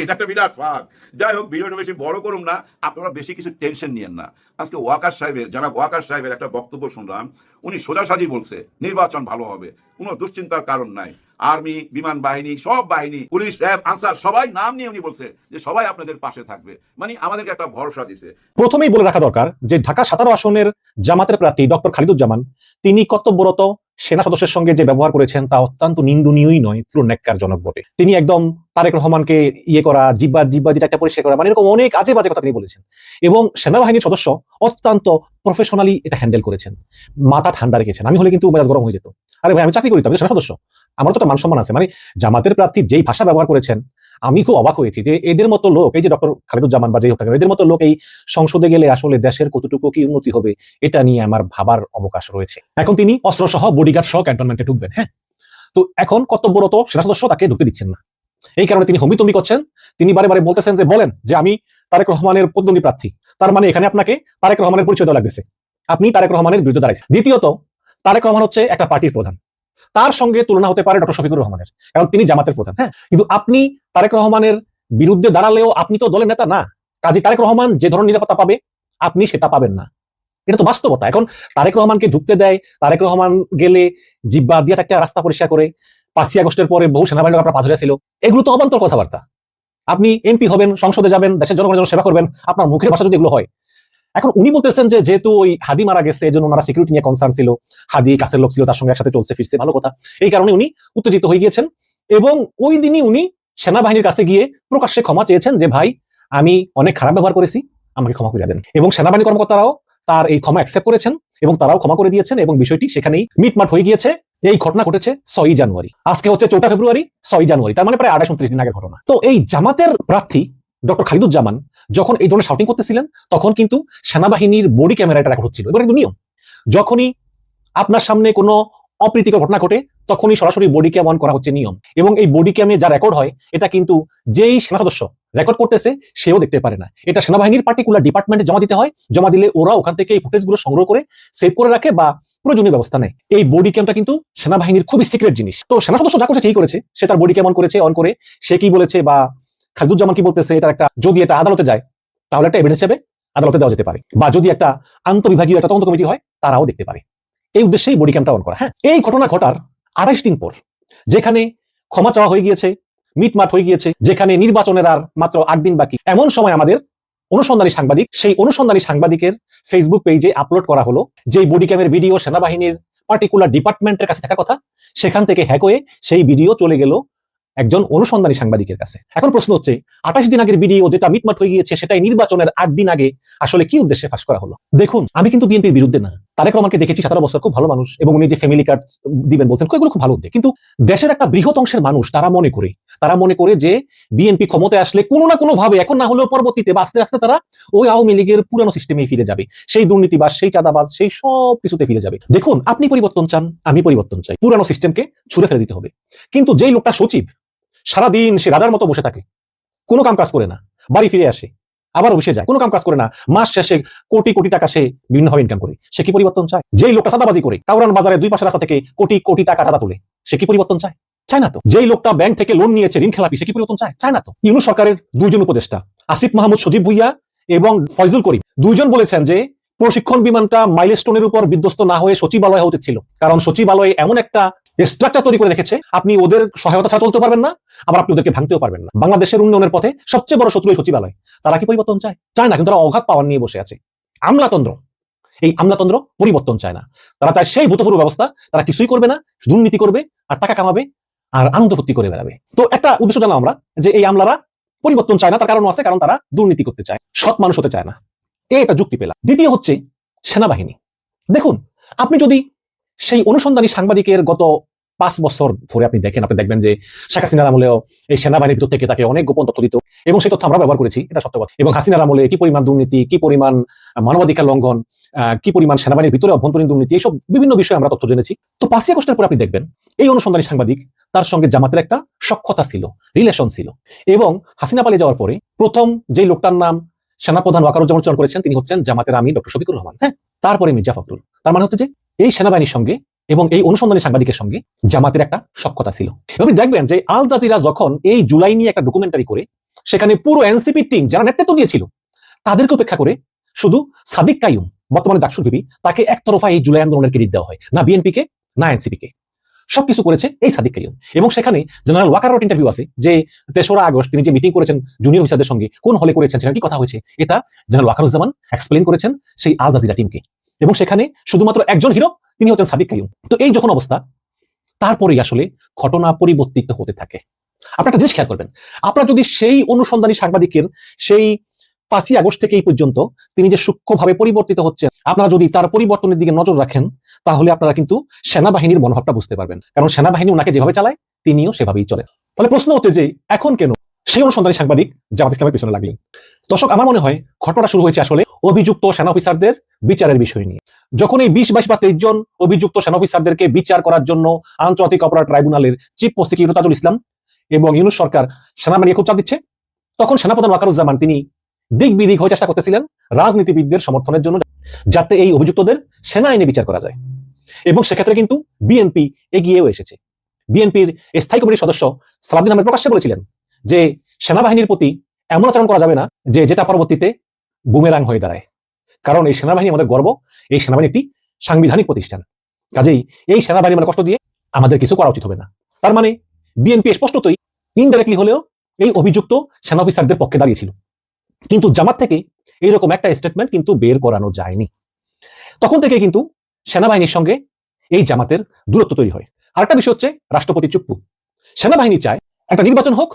এটা একটা বিরাট ফাঁক যাই হোক ভিডিওটা বেশি বড় করুন না আপনারা বেশি কিছু টেনশন নিয়েন না। আজকে ওয়াকার সাহেবের যারা ওয়াকার সাহেবের একটা বক্তব্য শুনলাম। উনি সোজাসাজি বলছে, নির্বাচন ভালো হবে। কোনো দুশ্চিন্তার কারণ নাই। আর্মি, বিমান বাহিনী, সব বাহিনী, পুলিশ, র্যাব, আনসার, সবাই নাম নিয়ে উনি বলছে যে সবাই আপনাদের পাশে থাকবে। মানে আমাদেরকে একটা ভরসা দিছে। প্রথমেই বলে রাখা দরকার যে ঢাকা সাতারো আসনের জামাতের প্রার্থী ডক্টর খালিদুজ্জামান, তিনি কর্তব্যরত সেনা সদস্যের সঙ্গে যে ব্যবহার করেছেন তা অত্যন্ত নিন্দনীয়ই নয়, পুরো ন্যাক্কারজনক বটে। তিনি একদম তারেক রহমানকে ইয়ে করা, জিব্বা জিব্বা দিয়ে একটা পরিষ্কার করা মানে এরকম অনেক আজে বাজে কথা তিনি বলেছেন। এবং সেনাবাহিনীর সদস্য অত্যন্ত প্রফেশনালি এটা হ্যান্ডেল করেছেন। মাথা ঠান্ডা রেখেছেন। আমি হলে কিন্তু মেজাজ গরম হয়ে যেত। আরে ভাই, আমি চাকরি করি তো, আমি তো সেনা সদস্য। আমার তো মান সম্মান আছে। মানে জামাতের প্রার্থী যেই ভাষা ব্যবহার করেছেন আমি খুব অবাক হয়েছি যে এদের মতো লোক, এই যে ডক্টর খালিদুজ্জামান বা যেই হোক না এদের মতো লোক এই সংসদে গেলে আসলে দেশের কতটুকু কি উন্নতি হবে, এটা নিয়ে আমার ভাবার অবকাশ রয়েছে। এখন তিনি অস্ত্র সহ বডিগার্ড সহ ক্যান্টনমেন্টে ঢুকবেন হ্যাঁ? তো এখন কর্তব্যরত সেনা সদস্য তাকে ঢুকতে দিচ্ছেন না। এই কারণে তিনি হমিতমি করছেন। তিনি বারে বারে বলতেছেন যে, বলেন যে, আমি তারেক রহমানের প্রতিদ্বন্দ্বী প্রার্থী। তার মানে এখানে আপনাকে তারেক রহমানের পরিচয় দেওয়া লাগতেছে। আপনি তারেক রহমানের বিরুদ্ধে দাঁড়াইছেন। দ্বিতীয়ত, তারেক রহমান হচ্ছে একটা পার্টির প্রধান। তার সঙ্গে তুলনা হতে পারে ডক্টর শফিকুর রহমানের, কারণ তিনি জামাতের প্রধান। হ্যাঁ কিন্তু আপনি তারেক রহমানের বিরুদ্ধে দাঁড়ালেও আপনি তো দলের নেতা না। কাজী তারেক রহমান যে ধরনের নিরাপত্তা পাবে, আপনি সেটা পাবেন না। এটা তো বাস্তবতা। এখন তারেক রহমানকে ঢুকতে দেয়, তারেক রহমান গেলে জিব্বা দিয়ে একটা রাস্তা পরিষ্কার করে, পাঁচই আগস্টের পরে বহু সেনাবাহিনীর আপনার পাথরে ছিল। এগুলো তো অবান্তর কথাবার্তা। আপনি এমপি হবেন, সংসদে যাবেন, দেশের জনগণের জন্য সেবা করবেন, আপনার মুখের ভাষা যদি এগুলো হয় এখন উনি বলতেছেন যেহেতু ওই হাদি মারা গেছে এই জন্য ওনারা সিকিউরিটি নিয়ে কনসার্ন ছিল। হাদি, কাছের লোক ছিল, তার সঙ্গে একসাথে চলছে, ফিরছে, ভালো কথা। এই কারণে উনি উত্তেজিত হয়ে গিয়েছেন এবং ওই দিনই উনি সেনাবাহিনীর কাছে গিয়ে প্রকাশ্যে ক্ষমা চেয়েছেন যে, ভাই, আমি অনেক খারাপ ব্যবহার করেছি, আমাকে ক্ষমা করে দেন। এবং সেনাবাহিনী কর্মকর্তারাও তার এই ক্ষমা অ্যাকসেপ্ট করেছেন এবং তারাও ক্ষমা করে দিয়েছেন এবং বিষয়টি সেখানেই মিটমাট হয়ে গিয়েছে। এই ঘটনা ঘটেছে ছয়ই জানুয়ারি। আজকে হচ্ছে চৌঠা ফেব্রুয়ারি, ছয়ই জানুয়ারি, তার মানে প্রায় আড়াইশ উনত্রিশ দিন আগের ঘটনা। তো এই জামাতের প্রার্থী ডক্টর খালিদুজ্জামান যখন এই ধরনের শাউটিং করতেছিলেন, তখন কিন্তু সেনাবাহিনীর বডি ক্যামেরা এটা রেকর্ড হচ্ছিল। এবার কিন্তু নিয়ম, যখনই আপনার সামনে কোনো অপ্রীতিকর ঘটনা ঘটে, তখনই সরাসরি বডি ক্যাম অন করা হচ্ছে নিয়ম। এবং এই বডি ক্যামে যা রেকর্ড হয়, এটা কিন্তু যেই সেনা সদস্য রেকর্ড করতেছে, সেও দেখতে পারে না। এটা সেনাবাহিনীর পার্টিকুলার ডিপার্টমেন্টে জমা দিতে হয়, জমা দিলে ওরা ওখান থেকে এই ফুটেজগুলো সংগ্রহ করে সেভ করে রাখে বা প্রয়োজনীয় ব্যবস্থা নেয়। এই বডি ক্যামটা কিন্তু সেনাবাহিনীর খুবই সিক্রেট জিনিস। তো সেনা সদস্য যা করছে ঠিক করেছে। সে তার বডি ক্যাম অন করেছে অন করে সে কি বলেছে বা খালিদুজ্জামান কি বলতেছে? এটার একটা যদি এটা আদালতে যায়, তাহলে একটা এভিডেন্স হিসেবে আদালতে দেওয়া যেতে পারে। বা যদি একটা আন্তঃবিভাগীয় একটা তদন্ত কমিটি হয়, তারাও দেখতে পারে। এই উদ্দেশ্যেই বডি ক্যামটা অন করা। হ্যাঁ এই ঘটনা ঘটার আড়াইশ দিন পর, যেখানে ক্ষমা চাওয়া হয়ে গিয়েছে, মিটমাট হয়ে গিয়েছে, যেখানে নির্বাচনের আর মাত্র আট দিন বাকি। এমন সময় আমাদের অনুসন্ধানী সাংবাদিক, সেই অনুসন্ধানী সাংবাদিকের ফেসবুক পেজে আপলোড করা হলো যে বডি ক্যামের ভিডিও সেনাবাহিনীর পার্টিকুলার ডিপার্টমেন্টের কাছে থাকার কথা, সেখান থেকে হ্যাক হয়ে সেই ভিডিও চলে গেল একজন অনুসন্ধানী সাংবাদিকের কাছে। এখন প্রশ্ন হচ্ছে, আঠাশ দিন আগের ভিডিও যেটা মিটমাট হয়ে গিয়েছে, সেটাই নির্বাচনের আট দিন আগে আসলে কি উদ্দেশ্যে ফাঁস করা হলো? দেখুন, আমি কিন্তু বিএনপির বিরুদ্ধে না। তারেক রহমানকে দেখেছি, সতেরো বছর খুব ভালো মানুষ, এবং উনি যে ফ্যামিলি কার্ড দিবেন বলছেন এগুলো খুব ভালো উদ্যোগ। কিন্তু দেশের একটা বৃহৎ অংশের মানুষ, তারা মনে করে, তারা মনে করে যে বিএনপি ক্ষমতায় আসলে কোনো না কোনো ভাবে এখন না হলেও পরবর্তীতে বা আস্তে আস্তে তারা ওই আওয়ামী লীগের পুরানো সিস্টেমে ফিরে যাবে। সেই দুর্নীতিবাজ, সেই চাঁদাবাজ, সেই সব কিছুতে ফিরে যাবে। দেখুন, আপনি পরিবর্তন চান, আমি পরিবর্তন চাই। পুরানো সিস্টেমকে ছুড়ে ফেলে দিতে হবে। কিন্তু যেই লোকটা সচিব সারাদিন সে রাজার মতো বসে থাকে। কোনো কাম কাজ করে না, বাড়ি ফিরে আসে, আবার অফিসে যায়, কোনো কাম কাজ করে না। মাস শেষে কোটি কোটি টাকা সে বিভিন্নভাবে ইনকাম করে। সে কি পরিবর্তন চায়? যেই লোকটা সাদাবাজি করে কাউরান বাজারে দুই পাশে রাস্তা থেকে কোটি কোটি টাকা টাকা তোলে, সে কি পরিবর্তন চায়? চায় না তো। যেই লোকটা ব্যাংক থেকে লোন নিয়েছে, ঋণ খেলাপি, সে কি পরিবর্তন চায়? চায় না তো। ইউনু সরকারের দুইজন উপদেষ্টা, আসিফ মাহমুদ, সজীব ভুইয়া এবং ফয়জুল করিম, দুইজন বলেছেন যে প্রশিক্ষণ বিমানটা মাইলস্টোনের উপর বিধ্বস্ত না হয়ে সচিবালয় হতে ছিল। কারণ সচিবালয়ে এমন একটা স্ট্রাকচার তৈরি করে রেখেছে, আপনি ওদের সহায়তা ছাড়া চলতে পারবেন না, আবার আপনি ওদেরকে ভাঙতেও পারবেন না। বাংলাদেশের উন্নয়নের পথে সবচেয়ে বড় শত্রু সচিবালয়। তারা কি পরিবর্তন চায়? চায় না, কিন্তু তারা অঘাত পাওয়ার নিয়ে বসে আছে। আমলাতন্ত্র। এই আমলাতন্ত্র পরিবর্তন চায় না। তারা চায় সেই ভূতপূর্ব ব্যবস্থা, তারা কিছুই করবে না, দুর্নীতি করবে, আর টাকা কামাবে, আর আনন্দ ফুর্তি করে বেড়াবে। তো একটা উদ্দেশ্য জানলাম আমরা, যে এই আমলারা পরিবর্তন চায় না, তার কারণ আছে, কারণ তারা দুর্নীতি করতে চায়। সৎ মানুষ হতে চায় না। এটা যুক্তি পেলাম। দ্বিতীয় হচ্ছে সেনাবাহিনী। দেখুন, আপনি যদি সেই অনুসন্ধানী সাংবাদিকের গত পাঁচ বছর ধরে আপনি দেখেন, আপনি দেখবেন যে শেখ হাসিনার আমলেও এই সেনাবাহিনীর ভিতর থেকে তাকে অনেক গোপন তথ্য দিত এবং সেই তথ্য আমরা ব্যবহার করেছি, এটা সত্য কথা। এবং হাসিনার আমলে কি পরিমাণ দুর্নীতি, কি পরিমাণ মানবাধিকার লঙ্ঘন কি পরিমাণ সেনাবাহিনীর ভিতরে অভ্যন্তরীণ দুর্নীতি এইসব বিভিন্ন বিষয়ে আমরা তথ্য জেনেছি। তো পাঁচই আগস্টের পর আপনি দেখবেন, এই অনুসন্ধানী সাংবাদিক তার সঙ্গে জামাতের একটা সক্ষতা ছিল রিলেশন ছিল। এবং হাসিনা পালিয়ে যাওয়ার পরে প্রথম যে লোকটার নাম সেনাপ্রধান ওয়াকারুজ্জামান চয়ন করেছেন, তিনি হচ্ছেন জামাতের আমির ডক্টর শফিকুর রহমান হ্যাঁ? তারপরে মির্জা ফখরুল। তার মানে হচ্ছে যে এই সেনাবাহিনীর সঙ্গে এবং এই অনুসন্ধানী সাংবাদিকের সঙ্গে জামাতের একটা সক্ষতা ছিল। আপনি দেখবেন যে আল জাজিরা যখন এই জুলাই নিয়ে একটা ডকুমেন্টারি করে, সেখানে পুরো এনসিপি টিম যারা নেতৃত্ব দিয়েছিল, তাদেরকে উপেক্ষা করে শুধু সাদিক কাইম বর্তমানে ডাকসুর বিবি, তাকে একতরফা এই জুলাই আন্দোলনের ক্রেডিট দেওয়া হয়, না বিএনপি কে না এনসিপি কে। সবকিছু করেছে এই সাদিক কাইম এবং সেখানে জেনারেল ওয়াকার ইন্টারভিউ আছে, যে তেসরা আগস্ট তিনি যে মিটিং করেছেন জুনিয়র অফিসারদের সঙ্গে, কোন হলে করেছেন, সেখানে কি কথা হয়েছে? এটা জেনারেল ওয়াকারুজ্জামান এক্সপ্লেন করেছেন সেই আল জাজিরা টিমকে এবং সেখানে শুধুমাত্র একজন হিরো, তিনি হচ্ছেন সাদিক কাইম তো এই যখন অবস্থা, তারপরেই আসলে ঘটনা পরিবর্তিত হতে থাকে। আপনার একটা জিনিস খেয়াল করবেন, আপনারা যদি সেই অনুসন্ধানী সাংবাদিকের সেই পাঁচই আগস্ট থেকে এই পর্যন্ত তিনি যে সূক্ষ্মভাবে পরিবর্তিত হচ্ছে আপনারা যদি তার পরিবর্তনের দিকে নজর রাখেন, তাহলে আপনারা কিন্তু সেনাবাহিনীর মনোভাবটা বুঝতে পারবেন। কারণ সেনাবাহিনী ওনাকে যেভাবে চালায়, তিনিও সেভাবেই চলে তাহলে প্রশ্ন হচ্ছে যে, এখন কেন? সেই অনুসন্ধানী সাংবাদিক জামাত ইসলামের পিছনে লাগলেন। দর্শক, আমার মনে হয় ঘটনা শুরু হয়েছে আসলে অভিযুক্ত সেনা অফিসারদের বিচারের বিষয় নিয়ে। যখন এই বিশ, বাইশ বা তেইশ জন অভিযুক্ত সেনা অফিসারদেরকে বিচার করার জন্য আন্তর্জাতিক অপরাধ ট্রাইব্যুনালের চিফ প্রসিকিউটর তাজুল ইসলাম এবং ইউনুস সরকার সেনাবাহিনী খুব চাপ দিচ্ছে, তখন সেনাপ্রধান ওয়াকারুজ্জামান তিনি দিক বিদিক হয়ে চেষ্টা করতেছিলেন রাজনীতিবিদদের সমর্থনের জন্য যাতে এই অভিযুক্তদের সেনা আইনে বিচার করা যায়। এবং সেক্ষেত্রে কিন্তু বিএনপি এগিয়েও এসেছে। বিএনপির স্থায়ী কমিটির সদস্য সালাদিন আহমেদ প্রকাশ্যে বলেছিলেন যে, সেনাবাহিনীর প্রতি এমন আচরণ করা যাবে না যে, যেটা পরবর্তীতে বুমেরাং হয়ে দাঁড়ায়। কারণ এই সেনাবাহিনী আমাদের গর্ব, এই সেনাবাহিনী একটি সাংবিধানিক প্রতিষ্ঠান। কাজেই এই সেনাবাহিনী মানে কষ্ট দিয়ে আমাদের কিছু করা উচিত হবে না। তার মানে বিএনপি স্পষ্টতই ইনডাইরেক্টলি হলেও এই অভিযুক্ত সেনা অফিসারদের পক্ষে দাঁড়িয়েছিল। কিন্তু জামাত থেকে এইরকম একটা স্টেটমেন্ট কিন্তু বের করানো যায়নি। তখন থেকে কিন্তু সেনাবাহিনীর সঙ্গে এই জামাতের দূরত্ব তৈরি হয়। আরেকটা বিষয় হচ্ছে রাষ্ট্রপতি চুপ্পু। সেনাবাহিনী চায় একটা নির্বাচন হোক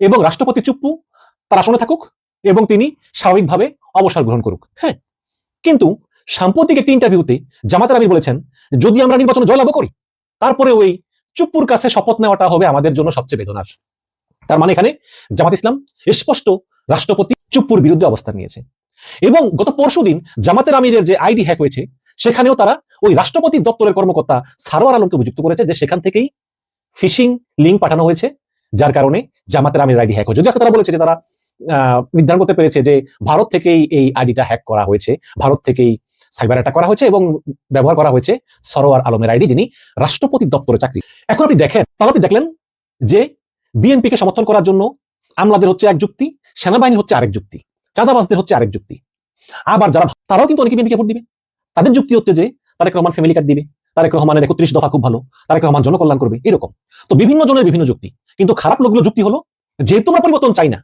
এবং রাষ্ট্রপতি চুপ্পু তার আসনে থাকুক এবং তিনি স্বাভাবিকভাবে অবসর গ্রহণ করুক। হ্যাঁ কিন্তু সাম্প্রতিক একটি ইন্টারভিউতে জামাতের আমির বলেছেন, যদি আমরা নির্বাচনে জয়লাভ করি তারপরে ওই চুপ্পুর কাছে শপথ নেওয়াটা হবে আমাদের জন্য সবচেয়ে বেদনার। তার মানে এখানে জামাত ইসলাম স্পষ্ট রাষ্ট্রপতি চুপ্পুর বিরুদ্ধে অবস্থান নিয়েছে। এবং গত পরশুদিন জামাতের আমিরের যে আইডি হ্যাক হয়েছে, সেখানেও তারা ওই রাষ্ট্রপতি দপ্তরের কর্মকর্তা সারোয়ার আলমকে অভিযুক্ত করেছে যে সেখান থেকেই ফিশিং লিঙ্ক পাঠানো হয়েছে, যার কারণে জামাতের আমির আইডি হ্যাক হয়েছে। যদি আজকে তারা বলেছে যে তারা নির্ধারণ করতে পেরেছে যে ভারত থেকেই এই আইডিটা হ্যাক করা হয়েছে। ভারত থেকেই সাইবার অ্যাটাক করা হয়েছে এবং ব্যবহার করা হয়েছে সরোয়ার আলমের আইডি, যিনি রাষ্ট্রপতি দপ্তরে চাকরি। এখন আপনি দেখেন, তাহলে আপনি দেখলেন যে বিএনপিকে সমর্থন করার জন্য আমলাদের হচ্ছে এক যুক্তি সেনাবাহিনী হচ্ছে আরেক যুক্তি, চাঁদাবাজদের হচ্ছে আরেক যুক্তি। আবার যারা, তারাও কিন্তু অনেকে বিএনপিকে ভোট দিবে। তাদের যুক্তি হচ্ছে যে তারেক রহমান ফ্যামিলি কার্ড দিবে, তারেক রহমানের একত্রিশ দফা খুব ভালো, তারেক রহমান জনকল্যাণ করবে, এরকম। তো বিভিন্ন জনের বিভিন্ন যুক্তি। কিন্তু খারাপ লোকগুলো যুক্তি হলো, যেহেতু আমরা পরিবর্তন চাই না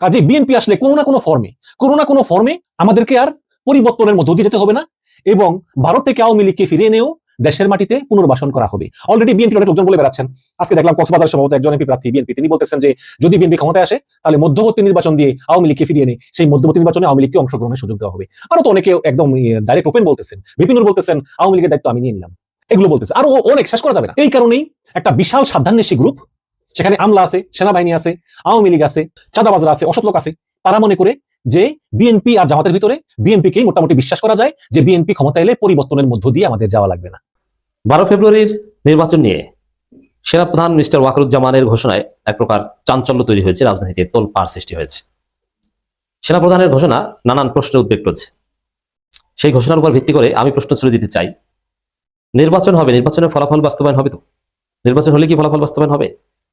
কাজে বিএনপি আসলে কোনো না কোনো ফর্মে কোনো না কোনো ফর্মে আমাদেরকে আর পরিবর্তনের মধ্য দিয়ে যেতে হবে না এবং ভারত থেকে আওয়ামী লীগকে ফিরিয়ে এনেও দেশের মাটিতে পুনর্বাসন করা হবে। অলরেডি বিএনপি অনেক লোকজন বলে বেড়াচ্ছেন। আজকে দেখলাম কক্সবাজার সম্ভবত একজন এমপি প্রার্থী বিএনপি তিনি বলতেছেন যে, যদি বিএনপি ক্ষমতায় আসে, তাহলে মধ্যবর্তী নির্বাচন দিয়ে আওয়ামী লীগকে ফিরিয়ে এনে সেই মধ্যবর্তী নির্বাচনে আওয়ামী লীগকে অংশগ্রহণের সুযোগ দেওয়া হবে। আরও তো অনেকে একদম ডাইরেক্ট ওপেন বলতেছেন। বিপিনুর বলতেছেন, আওয়ামী লীগের দায়িত্ব আমি নিয়ে নিলাম। এগুলো বলতেছে। আরও অনেক শেষ করা যাবে না। এই কারণেই একটা বিশাল সাধ্যান্বেষী গ্রুপ সেখানে আমলা আছে, সেনাবাহিনী আছে, আওয়ামী লীগ আছে, চাঁদাবাজরা আছে, অসৎ লোক আছে। তারা মনে করে যে বিএনপি আর জামাতের ভিতরে বিএনপিকেই মোটামুটি বিশ্বাস করা যায় যে বিএনপি ক্ষমতা এলে পরিবর্তনের মধ্য দিয়ে আমাদের যাওয়া লাগবে না। বারো ফেব্রুয়ারির নির্বাচন নিয়ে সেনাপ্রধান মিস্টার ওয়াকরুজ্জামানের ঘোষণায় এক প্রকার চাঞ্চল্য তৈরি হয়েছে, রাজনীতিতে তোলপাড় সৃষ্টি হয়েছে। সেনাপ্রধানের ঘোষণা নানান প্রশ্নের উদ্বেগ করছে। সেই ঘোষণার উপর ভিত্তি করে আমি প্রশ্ন ছুড়ে দিতে চাই। নির্বাচন হবে, নির্বাচনের ফলাফল বাস্তবায়ন হবে তো? নির্বাচন হলে কি ফলাফল বাস্তবায়ন হবে?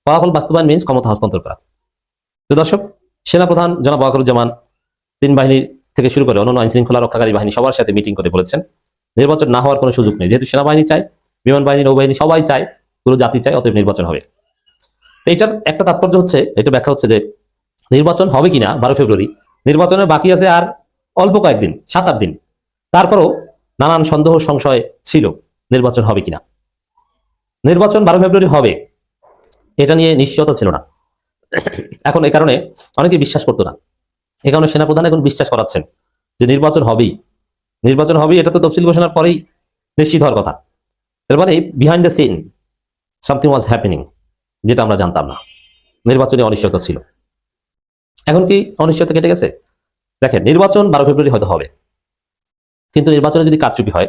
ফলাফল বাস্তবায়ন মিন্স ক্ষমতা হস্তান্তর করা। তো দর্শক, সেনাপ্রধান জনাব ওয়াকরুজ্জামান তিন বাহিনী থেকে শুরু করে অন্যান্য আইন শৃঙ্খলা রক্ষাকারী বাহিনী সবার সাথে মিটিং করে বলেছেন, নির্বাচন না হওয়ার কোনো সুযোগ নেই। যেহেতু সেনাবাহিনী চায়, বিমান বাহিনী, নৌবাহিনী সবাই চায়, পুরো জাতি চায়, অতএব নির্বাচন হবে। তো এটার একটা তাৎপর্য হচ্ছে, এটা ব্যাখ্যা হচ্ছে যে নির্বাচন হবে কিনা বারো ফেব্রুয়ারি, নির্বাচনের বাকি আছে আর অল্প কয়েকদিন, সাত আট দিন। তারপরও নানান সন্দেহ, সংশয় ছিল, নির্বাচন হবে কিনা। নির্বাচন বারো ফেব্রুয়ারি হবে এটা নিয়ে নিশ্চয়তা ছিল না। এখন এ কারণে অনেকে বিশ্বাস করতো না। এ কারণে সেনাপ্রধান এখন বিশ্বাস করাচ্ছেন যে নির্বাচন হবেই। নির্বাচন হবেই, এটা তো তফসিল ঘোষণার পরেই নিশ্চিত হওয়ার কথা। এর মানে behind the scene something was happening যেটা আমরা জানতাম না। নির্বাচনে অনিশ্চয়তা ছিল। এখন কি অনিশ্চয়তা কেটে গেছে? দেখেন, নির্বাচন বারো ফেব্রুয়ারি হয়তো হবে। কিন্তু নির্বাচনে যদি কারচুপি হয়,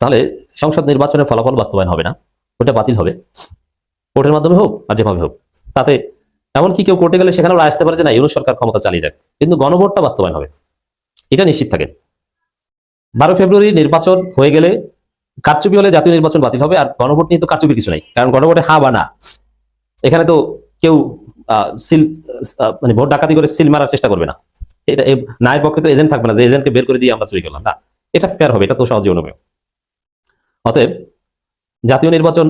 তাহলে সংসদ নির্বাচনের ফলাফল বাস্তবায়ন হবে না, ওটা বাতিল হবে। কোর্টের মাধ্যমে হোক আর যেভাবে হোক, তাতে এমনকি কেউ কোর্টে গেলে সেখানেও রায় আসতে পারে যে না, ইউনুস সরকার ক্ষমতা চালিয়ে যাক। কিন্তু গণভোটটা বাস্তবায়ন হবে। এটা নিশ্চিত থাকে। বারো ফেব্রুয়ারি নির্বাচন হয়ে গেলে কারচুপি হলে জাতীয় নির্বাচন বাতিল হবে আর গণভোট নিয়ে তো কারচুপি কিছু নাই। কারণ গণভোটে হা বা না। এখানে তো কেউ সিল মানে ভোট ডাকাতি করে সিল মারার চেষ্টা করবে না। এটা নায়ের পক্ষে তো এজেন্ট থাকবে না। যে এজেন্টকে বের করে দিয়ে আমরা চুরি করলাম, না। এটা ফেয়ার হবে, এটা তো সহজে অনুমেয় অতএব জাতীয় নির্বাচন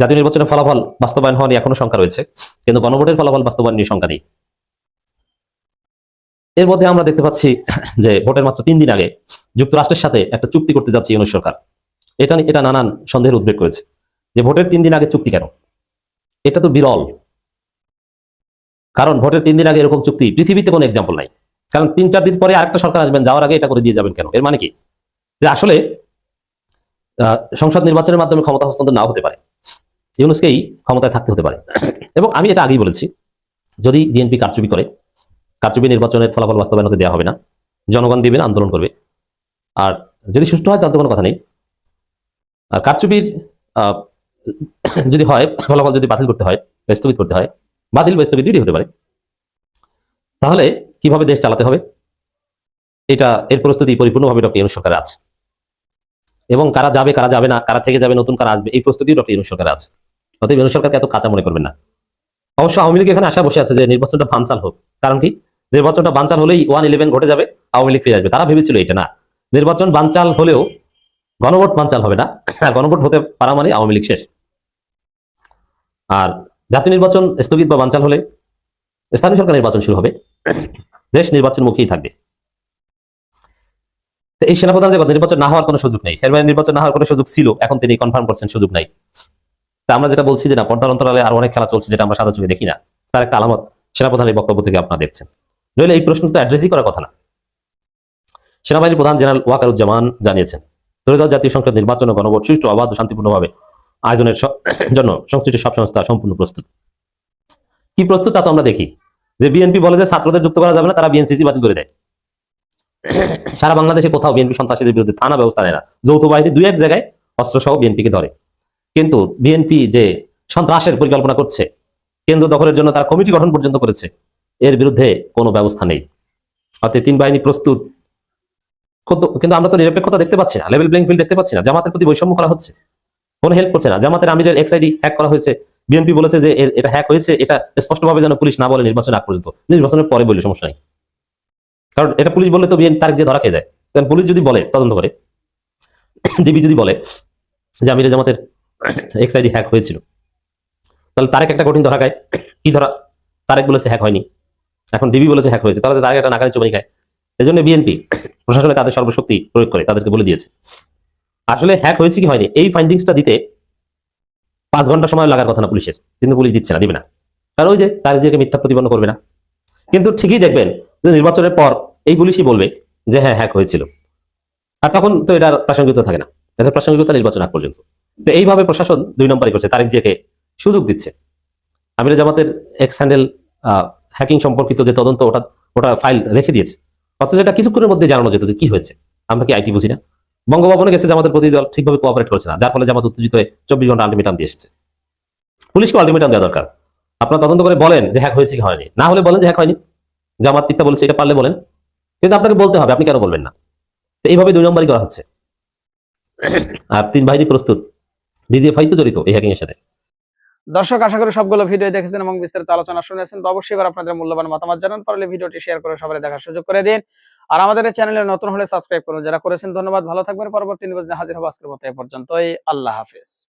জাতীয় নির্বাচনের ফলাফল বাস্তবায়ন হওয়া নিয়ে এখনও শঙ্কা রয়েছে, কিন্তু গণভোটের ফলাফল বাস্তবায়ন নিয়ে শঙ্কা নেই। এর মধ্যে আমরা দেখতে পাচ্ছি যে ভোটের মাত্র তিন দিন আগে যুক্তরাষ্ট্রের সাথে একটা চুক্তি করতে যাচ্ছে ইউনুস সরকার। এটা এটা নানান সন্দেহের উদ্বেগ করেছে যে ভোটের তিন দিন আগে চুক্তি কেন? এটা তো বিরল। কারণ ভোটের তিন দিন আগে এরকম চুক্তি পৃথিবীতে কোনো এক্সাম্পল নাই। কারণ তিন চার দিন পরে আরেকটা সরকার আসবেন, যাওয়ার আগে এটা করে দিয়ে যাবেন কেন? এর মানে কি? যে আসলে সংসদ নির্বাচনের মাধ্যমে ক্ষমতা হস্তান্তর নাও হতে পারে। ইউনুসকেই ক্ষমতায় থাকতে হতে পারে। এবং আমি এটা আগেই বলেছি, যদি বিএনপি কারচুপি করে, কারচুপি নির্বাচনের ফলাফল বাস্তবায়ন হতে দেওয়া হবে না, জনগণ দিবেন আন্দোলন করবে। আর যদি সুষ্ঠু হয়, তাহলে তো কোনো কথা নেই। আর কারচুপির যদি হয়, ফলাফল যদি বাতিল করতে হয়, স্থগিত করতে হয়, বাতিল বা স্থগিত দুইটি হতে পারে। তাহলে কীভাবে দেশ চালাতে হবে? এটা এর প্রস্তুতি পরিপূর্ণভাবে ডক্টর ইউনুস সরকার আছে। এবং কারা যাবে কারা যাবে না, কারা থেকে যাবে, নতুন কারা আসবে, এই প্রস্তুতি ডক্টর ইউনুস সরকার আছে। অতএব ইউনুস সরকারকে এত কাঁচা মনে করবেন না। অবশ্য আওয়ামী লীগ এখানে আশা বসে আছে যে নির্বাচনটা বানচাল হোক। কারণ কি? নির্বাচনটা বানচাল হলেই ওয়ান ইলেভেন ঘটে যাবে, আওয়ামী লীগ ফিরে আসবে। তারা ভেবেছিল এটা না। নির্বাচন বানচাল হলেও গণভোট বানচাল হবে না। গণভোট হতে পারা মানে আওয়ামী লীগ শেষ। আর জাতীয় নির্বাচন স্থগিত বা বানচাল হলে স্থানীয় সরকার নির্বাচন শুরু হবে। দেশ নির্বাচন মুখেই থাকবে। এই সেনাপ্রধান যে নির্বাচন না হওয়ার কোনো সুযোগ নেই। সেরবাই নির্বাচন না হওয়ার কোনো সুযোগ ছিল, এখন তিনি কনফার্ম করছেন সুযোগ নাই। তা আমরা যেটা বলছি যে না পর্দার অন্তরালে আর অনেক খেলা চলছে যেটা আমরা সাদা চোখে দেখি না। তার একটা আলামত সেনাপ্রধানের বক্তব্য থেকে আপনারা দেখছেন। নইলে এই প্রশ্ন তো অ্যাড্রেসই করার কথা না। সেনাবাহিনী প্রধান জেনারেল ওয়াকারুজ্জামান জানিয়েছেন ত্রয়োদশ জাতীয় সংসদ নির্বাচন ও গণভোট সুষ্ঠু, অবাধ ও শান্তিপূর্ণভাবে আয়োজনের জন্য সংশ্লিষ্ট সব সংস্থা সম্পূর্ণ প্রস্তুত। কি প্রস্তুত তা তো আমরা দেখি। যে বিএনপি বলে যে ছাত্রদের যুক্ত করা যাবে না, তারা বিএনসিসি বাতিল করে দেয়। সারা বাংলাদেশে কোথাও বিএনপি সন্ত্রাসীদের বিরুদ্ধে থানা ব্যবস্থা নেয় না। যৌথ বাহিনী দুই এক জায়গায় অস্ত্র সহ বিএনপিকে ধরে। কিন্তু বিএনপি যে সন্ত্রাসের পরিকল্পনা করছে, কেন্দ্র দখলের জন্য তার কমিটি গঠন পর্যন্ত করেছে, এর বিরুদ্ধে কোনো ব্যবস্থা নেই। অতএব তিন বাহিনী প্রস্তুত। কিন্তু- আমরা তো নিরপেক্ষতা দেখতে পাচ্ছি না লেভেল প্লেইং ফিল্ড দেখতে পাচ্ছি না, জামাতের প্রতি বৈষম্য করা হচ্ছে। কোনো হেল্প করছে না। জামাতের আমিরের এক্স আইডি হ্যাক করা হয়েছে। বিএনপি বলেছে যে এটা হ্যাক হয়েছে, এটা স্পষ্টভাবে যেন পুলিশ না বলে নির্বাচন আগ পর্যন্ত। নির্বাচনের পরে বললে সমস্যা নেই। কারণ এটা পুলিশ বললে তো বিএনপি তার যে ধরা খেয়ে যায়। কারণ পুলিশ যদি বলে তদন্ত করে, ডিবি যদি বলে যে আমিরের জামাতের এক্স আইডি হ্যাক হয়েছিল, তাহলে তারেক একটা কঠিন ধরা খায়। কি ধরা? তারেক বলেছে হ্যাক হয়নি। এখন ডিবি বলেছে হ্যাক হয়েছে। তাহলে তারেক একটা নাকানি চুবানি খায় এই জন্য বিএনপি প্রশাসনে তাদের সর্বশক্তি প্রয়োগ করে, তাদেরকে বলে দিয়েছে। আসলে হ্যাক হয়েছে কি হয়নি? এই ফাইন্ডিংসটা দিতে পাঁচ ঘণ্টা সময় লাগার কথা না পুলিশের। কিন্তু পুলিশ দিচ্ছে না, দিবে না। কারণ ওই যে তার যে মিথ্যা প্রতিপন্ন করবে না। কিন্তু ঠিকই দেখবেন নির্বাচনের পর এই পুলিশই বলবে যে হ্যাঁ হ্যাক হয়েছিল। আর তখন তো এটার প্রাসঙ্গিকতা থাকে না। এটার প্রাসঙ্গিকতা নির্বাচন আগ পর্যন্ত। তো এইভাবে প্রশাসন দুই নম্বরই করছে, তারেক জিয়াকে সুযোগ দিচ্ছে। আমির জামাতের এক্স হ্যান্ডেল হ্যাকিং সম্পর্কিত যে তদন্ত, ওটা ওটা ফাইল রেখে দিয়েছে। অথচ এটা কিছুক্ষণের মধ্যে জানানো যেত যে কি হয়েছে। আমরা কি আইটি বুঝি না। বঙ্গভবনে গেছে জামাতের প্রতিনিধি দল ঠিকভাবে কোঅপারেট করছে না, যার ফলে জামাত উত্তেজিত হয়ে চব্বিশ ঘণ্টা আলটিমেটাম দিয়ে এসেছে। পুলিশকে আলটিমেটাম দেওয়া দরকার। আপনারা তদন্ত করে বলেন যে হ্যাক হয়েছে কি হয়নি। না হলে বলেন যে হ্যাক হয়নি। জামাত পিত্তা বলেছে, এটা পারলে বলেন। কিন্তু আপনাকে বলতে হবে, আপনি কেন বলবেন না? তো এইভাবে দুই নম্বরই করা হচ্ছে। আর তিন বাহিনী প্রস্তুত। ডিজিএফ হয়তো জড়িত এই হ্যাকিং এর সাথে। দর্শক, আশা করি সবগুলো ভিডিও দেখেছেন এবং বিস্তারিত আলোচনা শুনেছেন। তো অবশ্যই এবার আপনাদের মূল্যবান মতামত জানান। পারলে ভিডিওটি শেয়ার করে সবাই দেখার সুযোগ করে দিন। আর আমাদের চ্যানেলে নতুন হলে সাবস্ক্রাইব করুন। যারা করেছেন, ধন্যবাদ। ভালো থাকবেন। পরবর্তী নিউজ হাজির হব আজকের মতো এ পর্যন্তই। আল্লাহ হাফিজ।